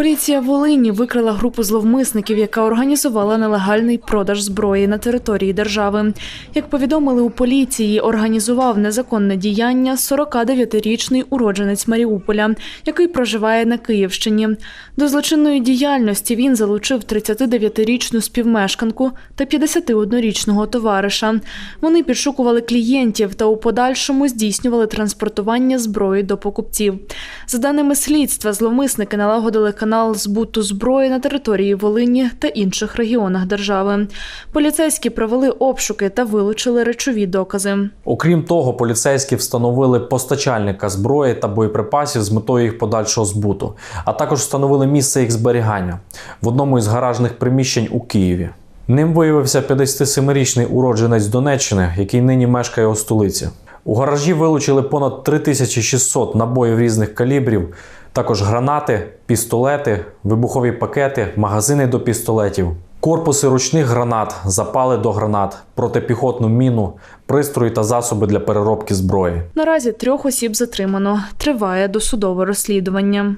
Поліція Волині викрила групу зловмисників, яка організувала нелегальний продаж зброї на території держави. Як повідомили у поліції, організував незаконне діяння 49-річний уродженець Маріуполя, який проживає на Київщині. До злочинної діяльності він залучив 39-річну співмешканку та 51-річного товариша. Вони підшукували клієнтів та у подальшому здійснювали транспортування зброї до покупців. За даними слідства, зловмисники налагодили канал збуту зброї на території Волині та інших регіонах держави. Поліцейські провели обшуки та вилучили речові докази. Окрім того, поліцейські встановили постачальника зброї та боєприпасів з метою їх подальшого збуту, а також встановили місце їх зберігання в одному із гаражних приміщень у Києві. Ним виявився 57-річний уродженець Донеччини, який нині мешкає у столиці. У гаражі вилучили понад 3600 набоїв різних калібрів, також гранати, пістолети, вибухові пакети, магазини до пістолетів, корпуси ручних гранат, запали до гранат, протипіхотну міну, пристрої та засоби для переробки зброї. Наразі трьох осіб затримано. Триває досудове розслідування.